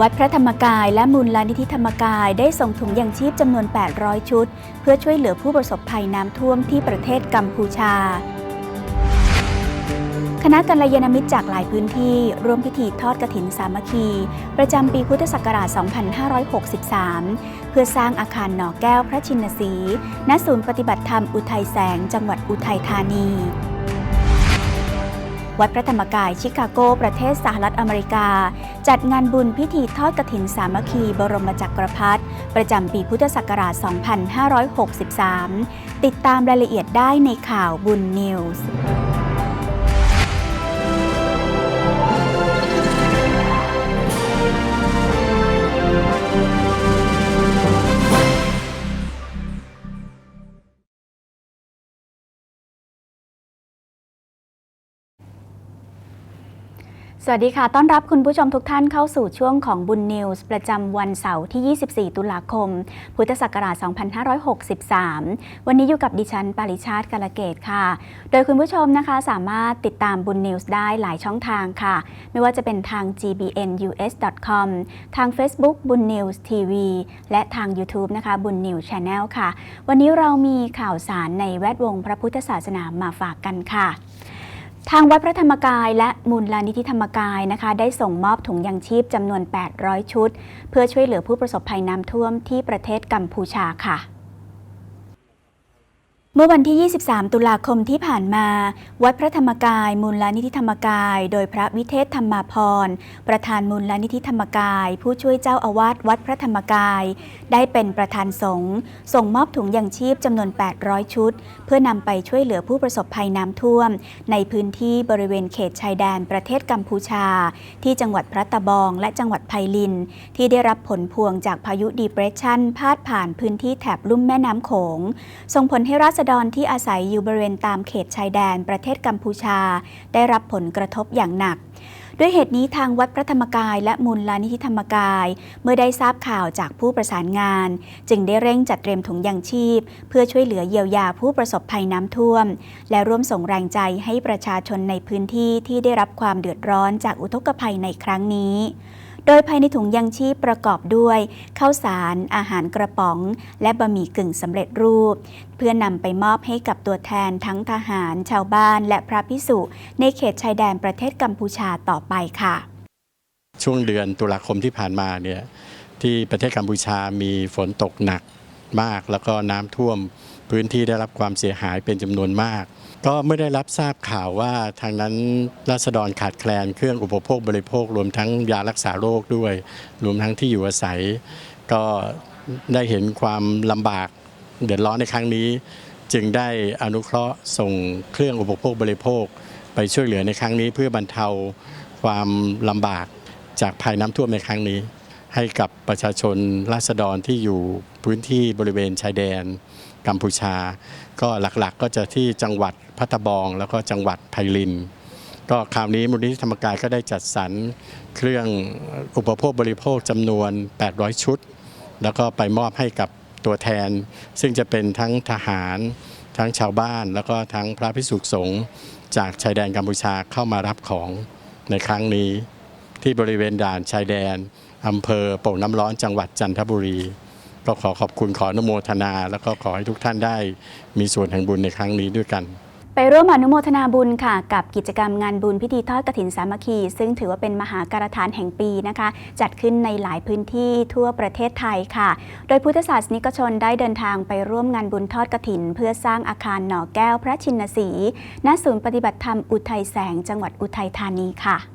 วัดพระธรรมกายและมูลนิธิธรรมกายได้ส่งถุงยางชีพจำนวน 800 ชุด เพื่อช่วยเหลือผู้ประสบภัยน้ำท่วมที่ประเทศกัมพูชา คณะกัลยาณมิตรจากหลายพื้นที่ร่วมพิธีทอดกฐินสามัคคี ประจำปีพุทธศักราช 2563 เพื่อสร้างอาคารหน่อแก้วพระชินสีณศูนย์ปฏิบัติธรรมอุทัยแสง จังหวัดอุทัยธานี วัดพระธรรมกายชิคาโก ประเทศสหรัฐอเมริกา จัดงานบุญพิธีทอดกรถินสามัคคีบรมจักรพรรดิประจำปีพุทธศักราช 2563 ติดตามรายละเอียดได้ในข่าวบุญนิวส์ สวัสดีค่ะ ต้อนรับคุณผู้ชมทุกท่านเข้าสู่ช่วงของบุญนิวส์ประจำวันเสาร์ที่ 24 ตุลาคม พุทธศักราช 2563 วันนี้อยู่กับดิฉัน ปาริชาติกาลเกตค่ะ โดยคุณผู้ชมนะคะสามารถติดตามบุญนิวส์ได้หลายช่องทางค่ะ ไม่ว่าจะเป็นทาง gbnus.com ทาง Facebook บุญนิวส์ทีวีและทาง YouTube นะคะบุญนิวส์ช n แนลค่ะ วันนี้เรามีข่าวสารในแวดวงพระพุทธศาสนามาฝากกันค่ะ ทางวัดพระธรรมกายและมูลลานิธิธรรมกายนะคะ ได้ส่งมอบถุงยางชีพจำนวน 800 ชุด เพื่อช่วยเหลือผู้ประสบภัยน้ำท่วมที่ประเทศกัมพูชาค่ะ เมื่อวันที่ 23 ตุลาคมที่ผ่านมา วัดพระธรรมกาย มูลลนิธิธรรมกาย โดยพระวิเทศธรรมาพร ประธานมูลลนิธิธรรมกาย ผู้ช่วยเจ้าอาวาสวัดพระธรรมกาย ได้เป็นประธานสงฆ์ส่งมอบถุงยางชีพจำนวน 800 ชุด เพื่อนำไปช่วยเหลือผู้ประสบภัยน้ำท่วม ในพื้นที่บริเวณเขตชายแดนประเทศกัมพูชา ที่จังหวัดพระตะบองและจังหวัดไพลิน ที่ได้รับผลพวงจากพายุดีเปรสชันพาดผ่านพื้นที่แถบลุ่มแม่น้ำโขง ส่งผลให้ราษฎรที่อาศัยอยู่บริเวณตามเขตชายแดนประเทศกัมพูชา ได้รับผลกระทบอย่างหนักด้วยเหตุนี้ทางวัดพระธรรมกายและมูลลานิธิธรรมกาย เมื่อได้ทราบข่าวจากผู้ประสานงาน จึงได้เร่งจัดเตรียมถุงยางชีพ เพื่อช่วยเหลือเยียวยาผู้ประสบภัยน้ำท่วม และร่วมส่งแรงใจให้ประชาชนในพื้นที่ที่ได้รับความเดือดร้อนจากอุทกภัยในครั้งนี้ โดยภายในถุงยางชีพประกอบด้วยข้าวสาร อาหารกระป๋อง และบะหมี่กึ่งสำเร็จรูป เพื่อนำไปมอบให้กับตัวแทนทั้งทหาร ชาวบ้าน และพระพิสุในเขตชายแดนประเทศกัมพูชาต่อไปค่ะ ช่วงเดือนตุลาคมที่ผ่านมาเนี่ยที่ประเทศกัมพูชามีฝนตกหนักมาก แล้วก็น้ำท่วมพื้นที่ได้รับความเสียหายเป็นจำนวนมาก ก็ไม่ได้รับทราบข่าวว่าทางนั้นราษฎรขาดแคลนเครื่องอุปโภคบริโภค รวมทั้งยารักษาโรคด้วย รวมทั้งที่อยู่อาศัย ก็ได้เห็นความลำบากเดือดร้อนในครั้งนี้ จึงได้อนุเคราะห์ส่งเครื่องอุปโภคบริโภค ไปช่วยเหลือในครั้งนี้ เพื่อบรรเทาความลำบากจากภัยน้ำท่วมในครั้งนี้ ให้กับประชาชนราษฎรที่อยู่พื้นที่บริเวณชายแดนกัมพูชา ก็หลักๆก็จะที่จังหวัดพัทบอง แล้วก็จังหวัดไพลิน ก็คราวนี้มูลนิธิธรรมกายก็ได้จัดสรรเครื่องอุปโภคบริโภคจำนวน 800 ชุด แล้วก็ไปมอบให้กับตัวแทน ซึ่งจะเป็นทั้งทหารทั้งชาวบ้าน แล้วก็ทั้งพระพิสุสงฆ์จากชายแดนกัมพูชาเข้ามารับของในครั้งนี้ ที่บริเวณด่านชายแดนอำเภอโป่งน้ำร้อนจังหวัดจันทบุรี ก็ขอขอบคุณขออนุโมทนา แล้วก็ขอให้ทุกท่านได้มีส่วนแห่งบุญในครั้งนี้ด้วยกัน ไปร่วมอนุโมทนาบุญค่ะ กับกิจกรรมงานบุญพิธีทอดกฐินสามัคคี ซึ่งถือว่าเป็นมหาการทานแห่งปีนะคะ จัดขึ้นในหลายพื้นที่ทั่วประเทศไทยค่ะ โดยพุทธศาสนิกชนได้เดินทางไปร่วมงานบุญทอดกฐิน เพื่อสร้างอาคารหน่อแก้วพระชินสีณศูนย์ปฏิบัติธรรมอุทัยแสงจังหวัดอุทัยธานีค่ะ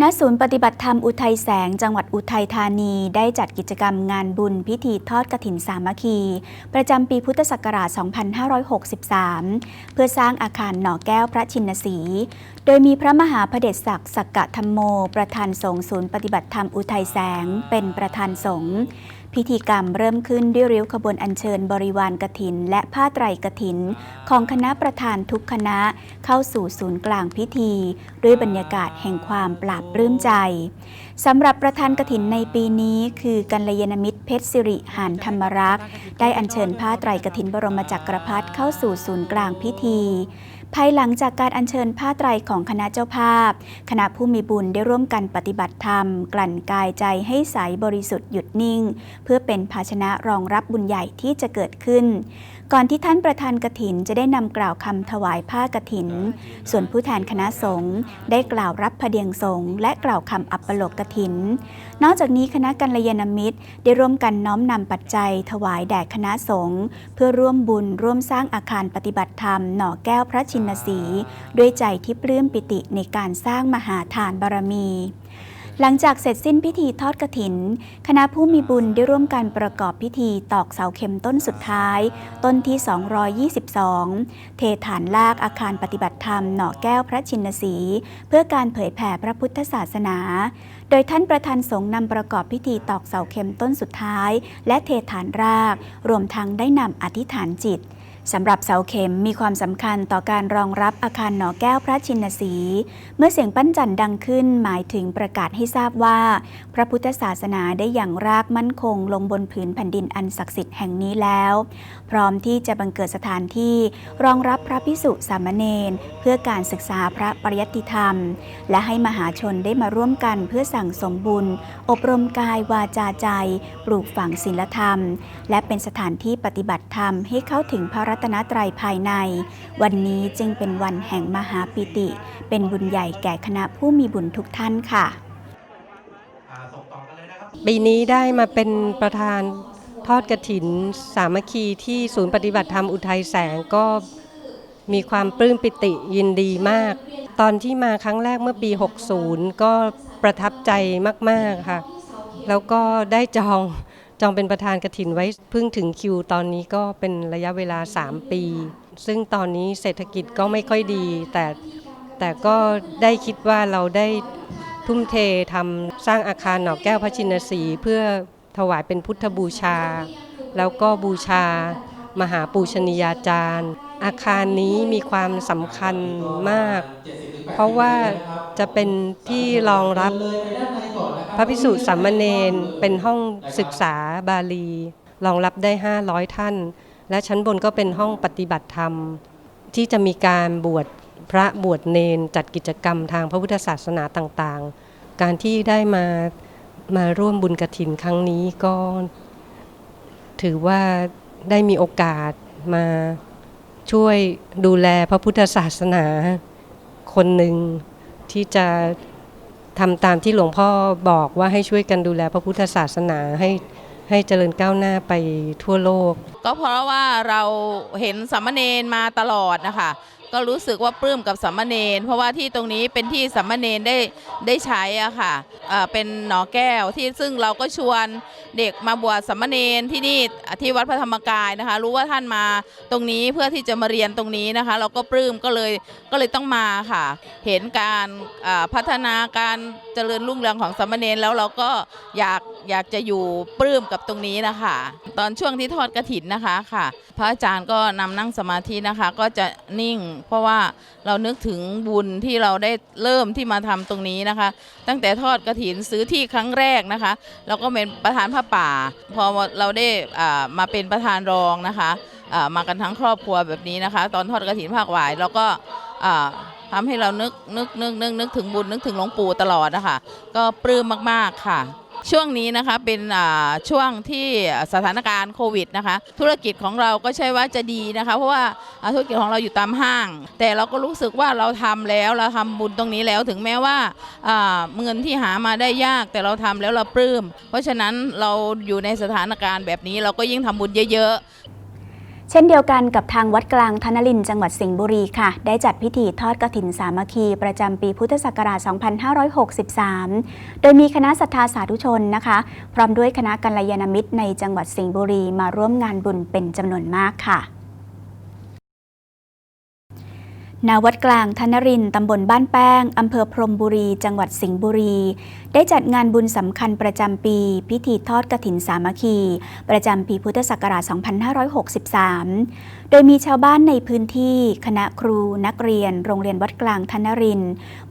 ณศูนย์ปฏิบัติธรรมอุทัยแสงจังหวัดอุทัยธานีได้จัดกิจกรรมงานบุญพิธีทอดกระถินสามัคคี ประจำปีพุทธศักราช 2563 เพื่อสร้างอาคารหน่อแก้วพระชินสี โดยมีพระมหาพระเดชศักดิ์สักกะธรรมโม ประธานสงฆ์ศูนย์ปฏิบัติธรรมอุทัยแสงเป็นประธานสงฆ์ พิธีกรรมเริ่มขึ้นด้วยริ้วขบวนอัญเชิญบริวารกฐิน และผ้าไตรกฐิน ของคณะประธานทุกคณะเข้าสู่ศูนย์กลางพิธี ด้วยบรรยากาศแห่งความปราบปลื้มใจสำหรับประธานกฐินในปีนี้ คือกัลยาณมิตรเพชรสิริหานธรรมรักษ์ได้อัญเชิญผ้าไตรกฐินบรมจักรพรรดิเข้าสู่ศูนย์กลางพิธี ภายหลังจากการอัญเชิญผ้าไตรของคณะเจ้าภาพ คณะผู้มีบุญได้ร่วมกันปฏิบัติธรรม กลั่นกายใจให้ใสบริสุทธิ์หยุดนิ่ง เพื่อเป็นภาชนะรองรับบุญใหญ่ที่จะเกิดขึ้น ก่อนที่ท่านประธานกถินจะได้นำกล่าวคำถวายผ้ากถิน ส่วนผู้แทนคณะสงฆ์ได้กล่าวรับพเดียงสงฆ์และกล่าวคำอัปโลกกถิน นอกจากนี้คณะกัลยาณมิตรได้ร่วมกันน้อมนำปัจจัย ถวายแด่คณะสงฆ์เพื่อร่วมบุญร่วมสร้างอาคารปฏิบัติธรรม หน่อแก้วพระชินสี ด้วยใจที่ปลื้มปิติในการสร้างมหาทานบารมี หลังจากเสร็จสิ้นพิธีทอดกระถิน คณะผู้มีบุญได้ร่วมกันประกอบพิธีตอกเสาเข็มต้นสุดท้าย ต้นที่ 222 เทฐานลากอาคารปฏิบัติธรรมหน่อแก้วพระชินสี เพื่อการเผยแผ่พระพุทธศาสนา โดยท่านประธานสงฆ์นำประกอบพิธีตอกเสาเข็มต้นสุดท้าย และเทฐานราก รวมทั้งได้นำอธิษฐานจิต สำหรับเสาเข็มมีความสำคัญต่อการรองรับอาคารหนอแก้วพระชินสี เมื่อเสียงปั้นจันดังขึ้นหมายถึงประกาศให้ทราบว่า พระพุทธศาสนาได้อย่างรากมั่นคงลงบนผืนแผ่นดินอันศักดิ์สิทธิ์แห่งนี้แล้ว พร้อมที่จะบังเกิดสถานที่รองรับพระพิสุสามเณรเพื่อการศึกษาพระปริยัติธรรม และให้มหาชนได้มาร่วมกันเพื่อสั่งสมบุญ อบรมกายวาจาใจ ปลูกฝังศีลธรรม และเป็นสถานที่ปฏิบัติธรรมให้เข้าถึงพระรัตนตรัยภายใน วันนี้จึงเป็นวันแห่งมหาปิติ เป็นบุญใหญ่แก่คณะผู้มีบุญทุกท่านค่ะ ปีนี้ได้มาเป็นประธานทอดกระถิน สามัคคีที่ศูนย์ปฏิบัติธรรมอุทัยแสงก็มีความปลื้มปิติยินดีมาก ตอนที่มาครั้งแรกเมื่อปี 60 ก็ประทับใจมาก ๆ ค่ะ แล้วก็ได้จอง จองเป็นประธานกระถินไว้เพิ่งถึงคิวตอนนี้ก็เป็นระยะเวลา 3 ปี ซึ่งตอนนี้เศรษฐกิจก็ไม่ค่อยดี แต่แต่ก็ได้คิดว่าเราได้ทุ่มเททำสร้างอาคารหนอกแก้วพระชินสีเพื่อถวายเป็นพุทธบูชา แล้วก็บูชามหาปูชนียาจารย์ อาคารนี้มีความสำคัญมาก เพราะว่าจะเป็นที่รองรับพระพิสุสามเณรเป็นห้องศึกษาบาลี รองรับได้ 500 ท่าน และชั้นบนก็เป็นห้องปฏิบัติธรรม ที่จะมีการบวชพระบวชเนนจัดกิจกรรมทางพระพุทธศาสนาต่างๆ การที่ได้มามาร่วมบุญกระถินครั้งนี้ก็ ถือว่าได้มีโอกาสมา ช่วยดูแลพระพุทธศาสนาคนหนึ่งที่จะทำตามที่หลวงพ่อบอกว่าให้ช่วยกันดูแลพระพุทธศาสนาให้ให้เจริญก้าวหน้าไปทั่วโลก ก็เพราะว่าเราเห็นสามเณรมาตลอดนะคะ ก็รู้สึกว่าปลื้มกับสามเณรเพราะว่าที่ตรงนี้เป็นที่สามเณรได้ได้ใช้อะค่ะอ่าเป็นหนอแก้วที่ซึ่งเราก็ชวนเด็กมาบวชสามเณรที่นี่ที่วัดพระธรรมกายนะคะ รู้ว่าท่านมาตรงนี้เพื่อที่จะมาเรียนตรงนี้นะคะ เราก็ปลื้มก็เลยก็เลยต้องมาค่ะ เห็นการพัฒนาการเจริญรุ่งเรืองของสามเณรแล้วเราก็อยากอยากจะอยู่ปลื้มกับตรงนี้นะคะ ตอนช่วงที่ทอดกระถินนะคะค่ะ พระอาจารย์ก็นำนั่งสมาธินะคะ ก็จะนิ่งเพราะว่าเรานึกถึงบุญที่เราได้เริ่มที่มาทำตรงนี้นะคะ ตั้งแต่ทอดกระถินซื้อที่ครั้งแรกนะคะเราก็เป็นประธานผ้าป่า พอเราได้อ่ามาเป็นประธานรองนะคะอ่ามากันทั้งครอบครัวแบบนี้นะคะ ตอนทอดกระถินภาคหวายเราก็อ่าทำให้เรานึกนึกนึกนึกนึกถึงบุญนึกถึงหลวงปู่ตลอดนะคะก็ปลื้มมากๆค่ะ ช่วงนี้นะคะเป็นช่วงที่สถานการณ์โควิดนะคะธุรกิจของเราก็ใช่ว่าจะดีนะคะเพราะว่าธุรกิจของเราอยู่ตามห้าง แต่เราก็รู้สึกว่าเราทำแล้วเราทำบุญตรงนี้แล้วถึงแม้ว่าเงินที่หามาได้ยากแต่เราทำแล้วเราปลื้ม เพราะฉะนั้นเราอยู่ในสถานการณ์แบบนี้เราก็ยิ่งทำบุญเยอะๆ เช่นเดียวกันกับทางวัดกลางธนลินจังหวัดสิงห์บุรีค่ะ ได้จัดพิธีทอดกฐินสามัคคี ประจำปีพุทธศักราช 2563 โดยมีคณะศรัทธาสาธุชนนะคะ พร้อมด้วยคณะกัลยาณมิตรในจังหวัดสิงห์บุรีมาร่วมงานบุญเป็นจำนวนมากค่ะณวัดกลางธนริน ตำบลบ้านแป้ง อำเภอพรมบุรี จังหวัดสิงห์บุรี ได้จัดงานบุญสำคัญประจำปี พิธีทอดกฐินสามัคคี ประจำปีพุทธศักราช 2563 โดยมีชาวบ้านในพื้นที่ คณะครู นักเรียน โรงเรียนวัดกลางธนริน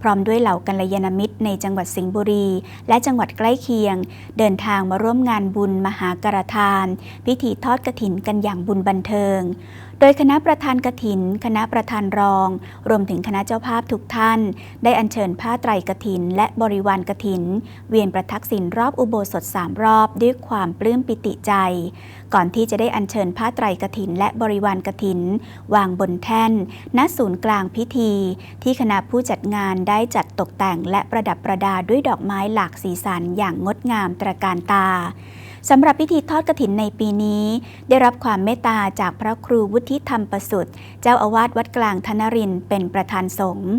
พร้อมด้วยเหล่ากัลยาณมิตรในจังหวัดสิงห์บุรี และจังหวัดใกล้เคียง เดินทางมาร่วมงานบุญมหากรทาน พิธีทอดกระถินกันอย่างบุญบันเทิงโดยคณะประธานกถิน คณะประธานรอง รวมถึงคณะเจ้าภาพทุกท่าน ได้อัญเชิญผ้าไตรกถิน และบริวารกถินเวียนประทักษิณรอบอุโบสถสามรอบด้วยความปลื้มปิติใจ ก่อนที่จะได้อัญเชิญผ้าไตรกถิน และบริวารกถิน วางบนแท่น ณศูนย์กลางพิธี ที่คณะผู้จัดงานได้จัดตกแต่งและประดับประดาด้วยดอกไม้หลากสีสันอย่างงดงามตระการตา สำหรับพิธีทอดกฐินในปีนี้ ได้รับความเมตตาจากพระครูวุฒิธรรมประสุทธิ์เจ้าอาวาสวัดกลางธนรินเป็นประธานสงฆ์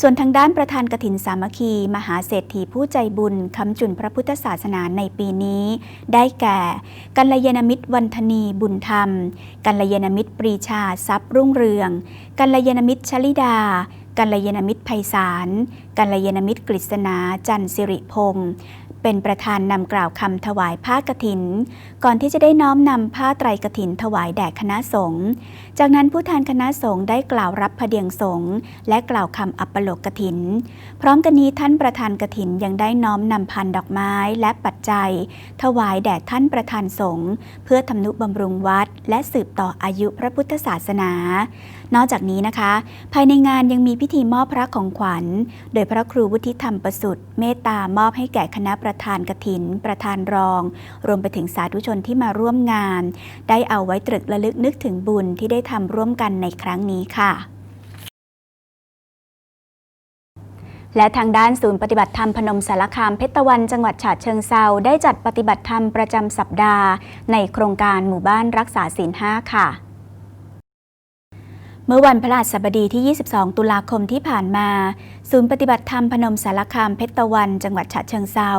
ส่วนทางด้านประธานกฐินสามัคคี มหาเศรษฐีผู้ใจบุญคำจุนพระพุทธศาสนาในปีนี้ ได้แก่กัลยาณมิตรวันธนีบุญธรรม กัลยาณมิตรปรีชาทรัพย์รุ่งเรือง กัลยาณมิตรชลิดากัลยาณมิตรไพศาล กัลยาณมิตรกฤษณา จันทร์สิริพงศ์ เป็นประธานนำกล่าวคำถวายผ้ากฐิน ก่อนที่จะได้น้อมนำผ้าไตรกฐินถวายแด่คณะสงฆ์จากนั้นผู้แทนคณะสงฆ์ได้กล่าวรับพเดียงสงฆ์และกล่าวคำอัปปโลกกฐิน พร้อมกันนี้ท่านประธานกฐินยังได้น้อมนำพันดอกไม้และปัจจัย ถวายแด่ท่านประธานสงฆ์เพื่อทำนุบำรุงวัด และสืบต่ออายุพระพุทธศาสนา นอกจากนี้นะคะ ภายในงานยังมีพิธีมอบพระของขวัญ โดยพระครูวุฒิธรรมประสุทธิ์เมตตามอบให้แก่คณะประธานกฐิน ประธานรอง รวมไปถึงสาธุชนที่มาร่วมงาน ได้เอาไว้ตรึกระลึกนึกถึงบุญที่ได้ทำร่วมกันในครั้งนี้ค่ะและทางด้านศูนย์ปฏิบัติธรรมพนมสารคามเพชรตะวันจังหวัดฉะเชิงเซาได้จัดปฏิบัติธรรมประจำสัปดาห์ ในโครงการหมู่บ้านรักษาศีลห้าค่ะ เมื่อวันพฤหัสบดีที่ 22 ตุลาคมที่ผ่านมา ศูนย์ปฏิบัติธรรมพนมสารคามเพชรตะวัน จังหวัดฉะเชิงเซา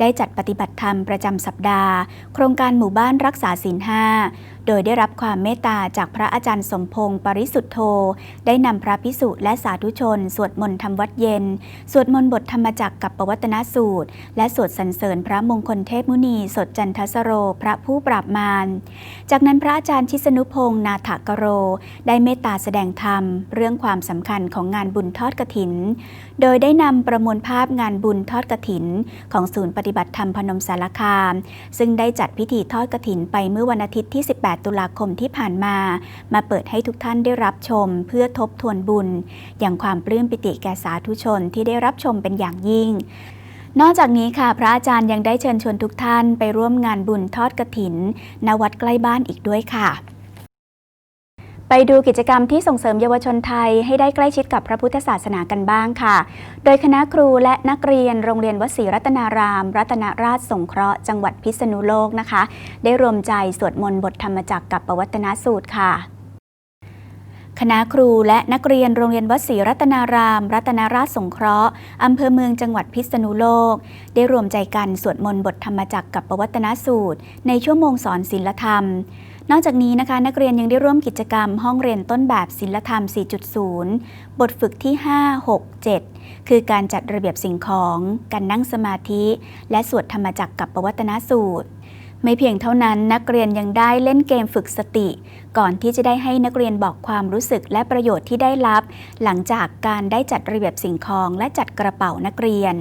ได้จัดปฏิบัติธรรมประจำสัปดาห์ โครงการหมู่บ้านรักษาศีลห้า โดยได้รับความเมตตาจากพระอาจารย์สมพงศ์ปริสุทธโธ ได้นำพระพิสุและสาธุชน สวดมนต์ทำวัดเย็น สวดมนต์บทธรรมจักรกับปวัตนสูตร และสวดสรรเสริญพระมงคลเทพมุนีสดจันทสโร พระผู้ปราบมาร จากนั้นพระอาจารย์ชิสนุพงศ์นาถกโร ได้เมตตาแสดงธรรม เรื่องความสำคัญของงานบุญทอดกฐินโดยได้นำประมวลภาพงานบุญทอดกฐิน ของศูนย์ปฏิบัติธรรมพนมสารคาม ซึ่งได้จัดพิธีทอดกฐินไปเมื่อวันอาทิตย์ที่ 18 ตุลาคมที่ผ่านมา มาเปิดให้ทุกท่านได้รับชมเพื่อทบทวนบุญ อย่างความปลื้มปิติแก่สาธุชนที่ได้รับชมเป็นอย่างยิ่งนอกจากนี้ค่ะ พระอาจารย์ยังได้เชิญชวนทุกท่านไปร่วมงานบุญทอดกฐิน ณวัดใกล้บ้านอีกด้วยค่ะ ไปดูกิจกรรมที่ส่งเสริมเยาวชนไทยให้ได้ใกล้ชิดกับพระพุทธศาสนากันบ้างค่ะ โดยคณะครูและนักเรียนโรงเรียนวสีรัตนาราม รัตนราชสงเคราะห์จังหวัดพิษณุโลกนะคะ ได้รวมใจสวดมนต์บทธรรมจักรกับปวัตนสูตรค่ะคณะครูและนักเรียนโรงเรียนวัดศรีรัตนาราม รัตนราชสงเคราะห์อำเภอเมืองจังหวัดพิษณุโลก ได้รวมใจกันสวดมนต์บทธรรมจักรกับปวัตนสูตร ในชั่วโมงสอนศิลธรรม นอกจากนี้นะคะนักเรียนยังได้ร่วมกิจกรรม ห้องเรียนต้นแบบศิลธรรม 4.0 บทฝึกที่ 5 6 7 คือการจัดระเบียบสิ่งของ การนั่งสมาธิ และสวดธรรมจักรกับปวัตนสูตร ไม่เพียงเท่านั้นนักเรียนยังได้เล่นเกมฝึกสติ ก่อนที่จะได้ให้นักเรียนบอกความรู้สึกและประโยชน์ที่ได้รับ หลังจากการได้จัดระเบียบสิ่งของและจัดกระเป๋านักเรียน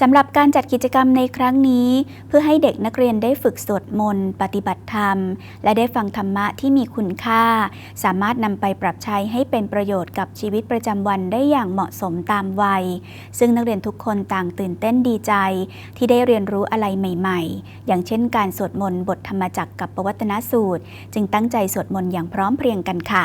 สำหรับการจัดกิจกรรมในครั้งนี้ เพื่อให้เด็กนักเรียนได้ฝึกสวดมนต์ปฏิบัติธรรม และได้ฟังธรรมะที่มีคุณค่า สามารถนำไปปรับใช้ให้เป็นประโยชน์กับชีวิตประจำวันได้อย่างเหมาะสมตามวัย ซึ่งนักเรียนทุกคนต่างตื่นเต้นดีใจ ที่ได้เรียนรู้อะไรใหม่ ๆ อย่างเช่น การสวดมนต์บทธรรมจักรกับปวัตนสูตร จึงตั้งใจสวดมนต์อย่างพร้อมเพรียงกันค่ะ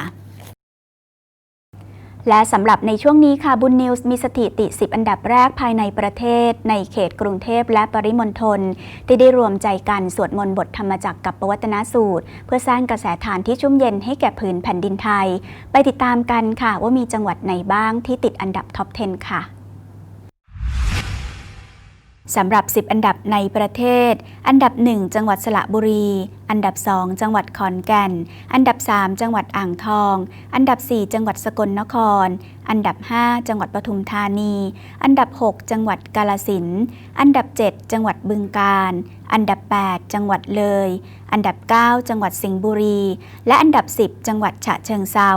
และสำหรับในช่วงนี้ค่ะบุญนิวส์มีสถิติ 10 อันดับแรกภายในประเทศ ในเขตกรุงเทพและปริมณฑลที่ได้รวมใจกันสวดมนต์บทธรรมจักรกับปวัตนสูตร เพื่อสร้างกระแสทานที่ชุ่มเย็นให้แก่ผืนแผ่นดินไทย ไปติดตามกันค่ะว่ามีจังหวัดไหนบ้างที่ติดอันดับท็อป 10 ค่ะ สำหรับ 10 อันดับในประเทศ อันดับ 1 จังหวัดสระบุรี อันดับ 2 จังหวัดขอนแก่น อันดับ 3 จังหวัดอ่างทอง อันดับ 4 จังหวัดสกลนคร อันดับ 5 จังหวัดปทุมธานี อันดับ 6 จังหวัดกาลสิน อันดับ 7 จังหวัดบึงกาฬ อันดับ 8 จังหวัดเลย อันดับ 9 จังหวัดสิงห์บุรี และอันดับ 10 จังหวัดฉะเชิงเซา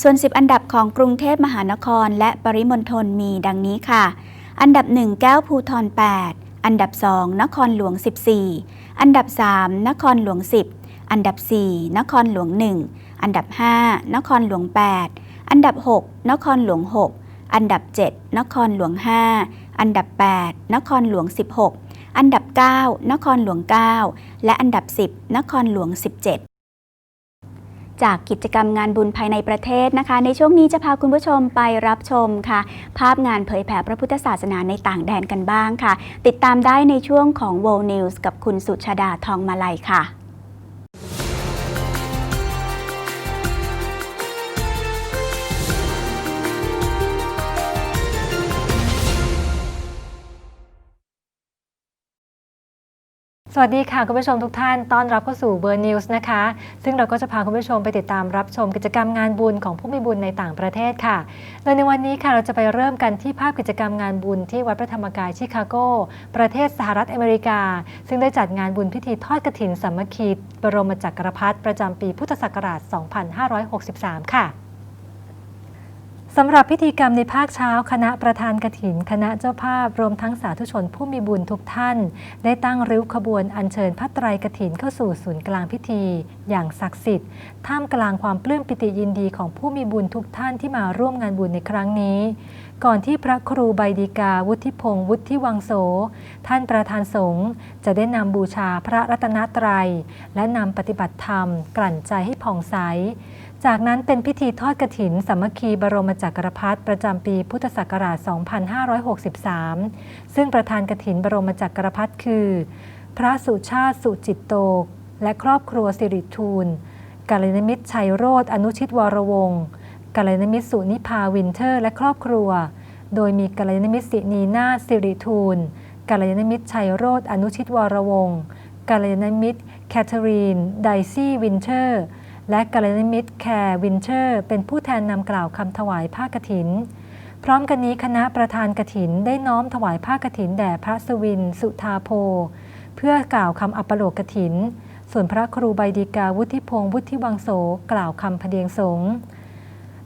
ส่วน 10 อันดับของกรุงเทพมหานครและปริมณฑลมีดังนี้ค่ะ อันดับ 1 แก้วภูทร8 อันดับ 2 นครหลวง 14 อันดับ 3 นครหลวง 10 อันดับ 4 นครหลวง 1 อันดับ 5 นครหลวง 8 อันดับ 6 นครหลวง 6 อันดับ 7 นครหลวง 5 อันดับ 8 นครหลวง 16 อันดับ 9 นครหลวง 9 และอันดับ 10 นครหลวง 17 จากกิจกรรมงานบุญภายในประเทศนะคะ ในช่วงนี้จะพาคุณผู้ชมไปรับชมค่ะ ภาพงานเผยแผ่พระพุทธศาสนาในต่างแดนกันบ้างค่ะ ติดตามได้ในช่วงของ World News กับคุณสุชาดาทองมาลัยค่ะ วัสดีค่ะ คุณผู้ชมทุกท่าน ต้อนรับเข้าสู่เบอร์นิวส์นะคะ ซึ่งเราก็จะพาคุณผู้ชมไปติดตามรับชมกิจกรรมงานบุญของผู้มีบุญในต่างประเทศค่ะ โดยในวันนี้ค่ะเราจะไปเริ่มกันที่ภาพกิจกรรมงานบุญที่วัดพระธรรมกายชิคาโก ประเทศสหรัฐอเมริกา ซึ่งได้จัดงานบุญพิธีทอดกฐินสามัคคีบรมจักรพรรดิประจำปีพุทธศักราช 2563 ค่ะ สำหรับพิธีกรรมในภาคเช้า คณะประธานกฐิน คณะเจ้าภาพรวมทั้งสาธุชนผู้มีบุญทุกท่าน ได้ตั้งริ้วขบวนอัญเชิญพระไตรกฐินเข้าสู่ศูนย์กลางพิธี อย่างศักดิ์สิทธิ์ท่ามกลางความปลื้มปิติยินดีของผู้มีบุญทุกท่านที่มาร่วมงานบุญในครั้งนี้ ก่อนที่พระครูใบดีกาวุฒิพงศ์วุฒิวังโส ท่านประธานสงฆ์จะได้นำบูชาพระรัตนตรัย และนำปฏิบัติธรรม กลั่นใจให้ผ่องใส จากนั้นเป็นพิธีทอดกฐินสามัคคีบรมจักรพรรดิประจำปีพุทธศักราช 2563 ซึ่งประธานกฐินบรมจักรพรรดิคือ พระสุชาติสุจิตโต และครอบครัวสิริทูลกาลนมิตรชัยโรธอนุชิตวรวงศ์กาลนมิตรสุนิพาวินเทอร์ และครอบครัว โดยมีกาลนมิตรสินีนาสิริทูลกาลนมิตรชัยโรธอนุชิตวรวงศ์กาลนมิตรแคทเธอรีนไดซี่วินเทอร์ และกาลยาณมิตแคร์วินเชอร์ เป็นผู้แทนนำกล่าวคำถวายผ้ากฐิน พร้อมกันนี้คณะประธานกฐินได้น้อมถวายผ้ากฐินแด่พระสวิน สุธาโพ เพื่อกล่าวคำอัปโลกกฐิน ส่วนพระครูใบดีกาวุฒิพงศ์วุฒิวังโสกล่าวคำพเดียงสงฆ์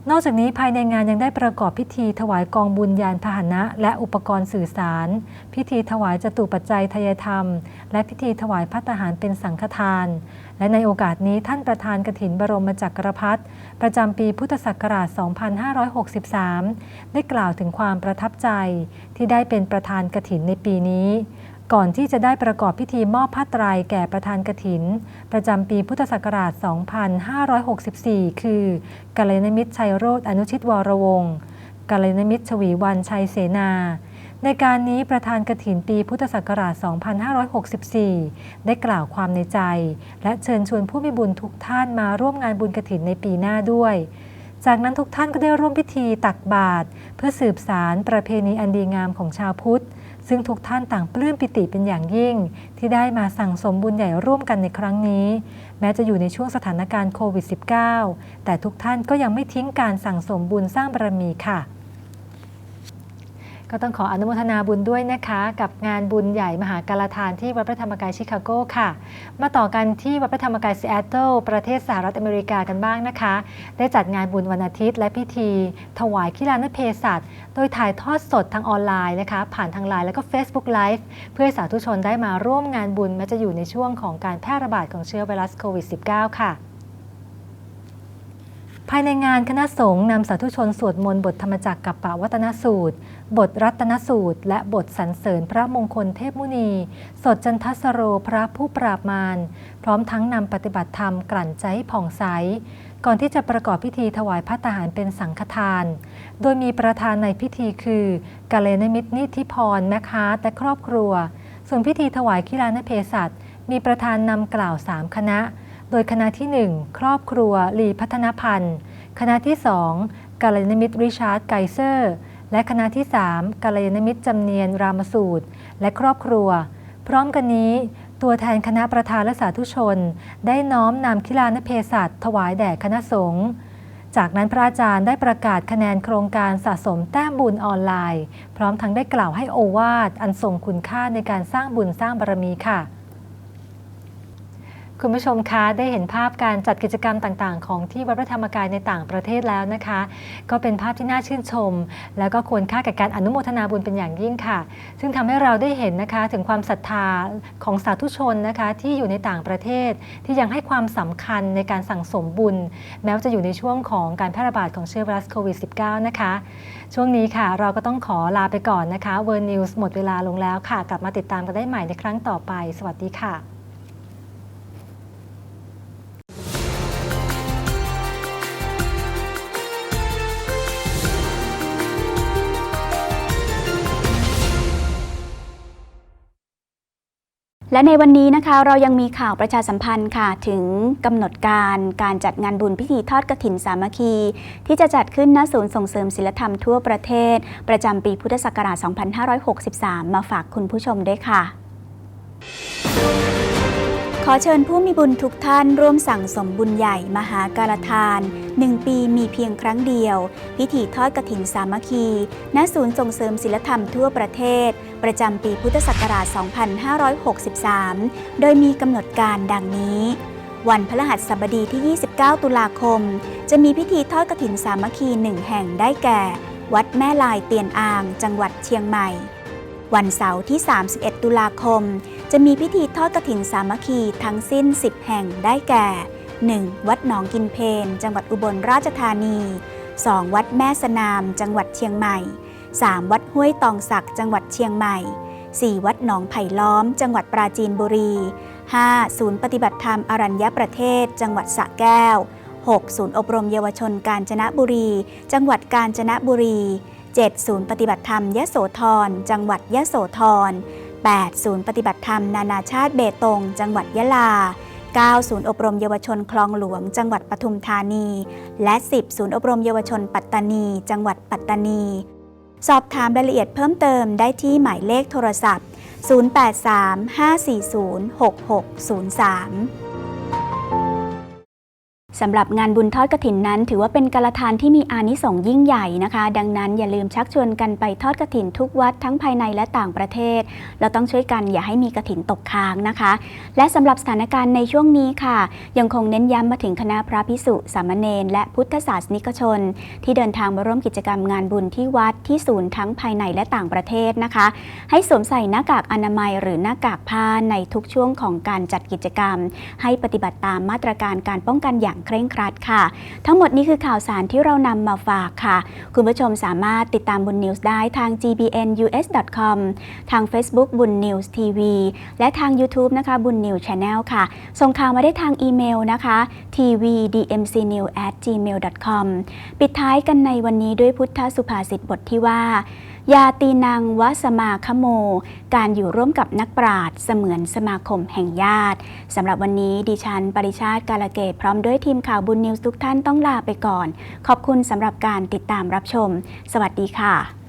นอกจากนี้ภายในงานยังได้ประกอบพิธีถวายกองบุญยานพาหนะ และอุปกรณ์สื่อสาร พิธีถวายจตุปัจจัยทยธรรม และพิธีถวายพัตหารเป็นสังฆทาน และในโอกาสนี้ท่านประธานกฐินบรมจักรพรรดิประจำปีพุทธศักราช 2563 ได้กล่าวถึงความประทับใจที่ได้เป็นประธานกฐินในปีนี้ ก่อนที่จะได้ประกอบพิธีมอบผ้าไตรแก่ประธานกฐิน ประจำปีพุทธศักราช 2564 คือกาลยานมิตรชัยโรธอนุชิตวรวงศ์กาลยานมิตรชวีวันชัยเสนาในการนี้ประธานกฐินปีพุทธศักราช 2564 ได้กล่าวความในใจ และเชิญชวนผู้มีบุญทุกท่านมาร่วมงานบุญกฐินในปีหน้าด้วย จากนั้นทุกท่านก็ได้ร่วมพิธีตักบาตรเพื่อสืบสารประเพณีอันดีงามของชาวพุทธ ซึ่งทุกท่านต่างปลื้มปิติเป็นอย่างยิ่ง ที่ได้มาสั่งสมบุญใหญ่ร่วมกันในครั้งนี้ แม้จะอยู่ในช่วงสถานการณ์โควิด -19 แต่ทุกท่านก็ยังไม่ทิ้งการสั่งสมบุญสร้างบารมีค่ะ ก็ต้องขออนุโมทนาบุญด้วยนะคะ กับงานบุญใหญ่มหากาลทานที่วัดพระธรรมกายชิคาโกค่ะ มาต่อกันที่วัดพระธรรมกายซีแอตเทิลประเทศสหรัฐอเมริกากันบ้างนะคะ ได้จัดงานบุญวันอาทิตย์และพิธี ถวายคิลานเพศัตโดยถ่ายทอดสดทางออนไลน์นะคะ ผ่านทางไลน์แล้วก็ Facebook Live เพื่อให้สาธุชนได้มาร่วมงานบุญแม้จะอยู่ในช่วงของการแพร่ระบาดของเชื้อไวรัสโควิด -19 ค่ะ ภายในงานคณะสงฆ์นำสาธุชนสวดมนต์บทธรรมจักรกับปวัตนสูตร บทรัตนสูตร และบทสรรเสริญพระมงคลเทพมุนี สดจันทสโรพระผู้ปราบมารพร้อมทั้งนำปฏิบัติธรรมกลั่นใจใผ่องใส ก่อนที่จะประกอบพิธีถวายพระตาหารเป็นสังฆทาน โดยมีประธานในพิธีคือกาเลนมิตรนิธิพรแมคฮาร์และครอบครัว ส่วนพิธีถวายคิลานเพศัตมีประธานนำกล่าวสามคณะ โดยคณะที่ 1 ครอบครัวลีพัฒนพันธ์ คณะที่ 2 กาลยานมิตรริชาร์ดไกเซอร์ และคณะที่ 3กัลยาณมิตรจำเนียนรามสูตร และครอบครัว พร้อมกันนี้ ตัวแทนคณะประธานและสาธุชน ได้น้อมนำคิลานเพศัตถวายแด่คณะสงฆ์จากนั้นพระอาจารย์ได้ประกาศคะแนนโครงการสะสมแต้มบุญออนไลน์ พร้อมทั้งได้กล่าวให้โอวาทอันทรงคุณค่าในการสร้างบุญสร้างบารมีค่ะ คุณผู้ชมคะได้เห็นภาพการจัดกิจกรรมต่างๆ ของที่วัดพระธรรมกายในต่างประเทศแล้วนะคะ ก็เป็นภาพที่น่าชื่นชม แล้วก็ควรค่ากับการอนุโมทนาบุญเป็นอย่างยิ่งค่ะ ซึ่งทำให้เราได้เห็นนะคะถึงความศรัทธาของสาธุชนนะคะที่อยู่ในต่างประเทศ ที่ยังให้ความสำคัญในการสั่งสมบุญ แม้ว่าจะอยู่ในช่วงของการแพร่ระบาดของเชื้อไวรัสโควิด -19 นะคะช่วงนี้ค่ะ เราก็ต้องขอลาไปก่อนนะคะเวอร์นิวส์หมดเวลาลงแล้วค่ะ กลับมาติดตามกันได้ใหม่ในครั้งต่อไป สวัสดีค่ะ และในวันนี้นะคะเรายังมีข่าวประชาสัมพันธ์ค่ะ ถึงกำหนดการการจัดงานบุญพิธีทอดกระถินสามัคคี ที่จะจัดขึ้นณศูนย์ส่งเสริมศิลธรรมทั่วประเทศ ประจำปีพุทธศักราช 2563 มาฝากคุณผู้ชมด้วยค่ะ ขอเชิญผู้มีบุญทุกท่านร่วมสั่งสมบุญใหญ่มหาการทานหนึ่งปีมีเพียงครั้งเดียว พิธีทอดกฐินสามัคคี ณ ศูนย์ส่งเสริมศิลธรรมทั่วประเทศ ประจำปีพุทธศักราช 2563 โดยมีกำหนดการดังนี้ วันพฤหัสบดีที่ 29 ตุลาคม จะมีพิธีทอดกฐินสามัคคีหนึ่งแห่งได้แก่ วัดแม่ลายเตียนอ่าง จังหวัดเชียงใหม่ วันเสาร์ที่ 31 ตุลาคม จะมีพิธีทอดกฐินสามัคคีทั้งสิ้น 10 แห่งได้แก่ 1. วัดหนองกินเพน จังหวัดอุบลราชธานี 2. วัดแม่สนาม จังหวัดเชียงใหม่ 3. วัดห้วยตองสักจังหวัดเชียงใหม่ 4. วัดหนองไผ่ล้อม จังหวัดปราจีนบุรี 5. ศูนย์ปฏิบัติธรรมอรัญญประเทศ จังหวัดสระแก้ว 6. ศูนย์อบรมเยาวชนกาญจนบุรี จังหวัดกาญจนบุรี 7. ศูนย์ปฏิบัติธรรมยโสธร จังหวัดยโสธร 8. ศูนย์ปฏิบัติธรรมนานาชาติเบตง จังหวัดยะลา 9. ศูนย์อบรมเยาวชนคลองหลวง จังหวัดปทุมธานี และ 10. ศูนย์อบรมเยาวชนปัตตานี จังหวัดปัตตานี สอบถามรายละเอียดเพิ่มเติมได้ที่หมายเลขโทรศัพท์ 0835406603 สำหรับงานบุญทอดกระถินนั้น ถือว่าเป็นกาลทานที่มีอานิสงส์ยิ่งใหญ่นะคะ ดังนั้นอย่าลืมชักชวนกันไปทอดกระถินทุกวัดทั้งภายในและต่างประเทศ เราต้องช่วยกันอย่าให้มีกระถินตกค้างนะคะ และสำหรับสถานการณ์ในช่วงนี้ค่ะ ยังคงเน้นย้ำมาถึงคณะพระพิสุสามเณรและพุทธศาสนิกชน ที่เดินทางมาร่วมกิจกรรมงานบุญที่วัดที่ศูนย์ทั้งภายในและต่างประเทศนะคะ ให้สวมใส่หน้ากากอนามัย หรือหน้ากากผ้าในทุกช่วงของการจัดกิจกรรม ให้ปฏิบัติตามมาตรการการป้องกันอย่างเคร่งครัดค่ะ ทั้งหมดนี้คือข่าวสารที่เรานำมาฝากค่ะ คุณผู้ชมสามารถติดตามบุญนิวส์ได้ทาง gbnus.com ทาง Facebook บุญนิวส์ทีวีและทาง YouTube นะคะบุญนิว Channel ค่ะ ส่งข่าวมาได้ทางอีเมลนะคะ tvdmcnew@gmail.com ปิดท้ายกันในวันนี้ด้วยพุทธสุภาษิตบทที่ว่า ยาตีนางวสมาคโม การอยู่ร่วมกับนักปราชญ์เสมือนสมาคมแห่งญาติสำหรับวันนี้ดิฉัน ปริชาติกาลเกตพร้อมด้วยทีมข่าวบุญนิวส์ทุกท่านต้องลาไปก่อน ขอบคุณสำหรับการติดตามรับชม สวัสดีค่ะ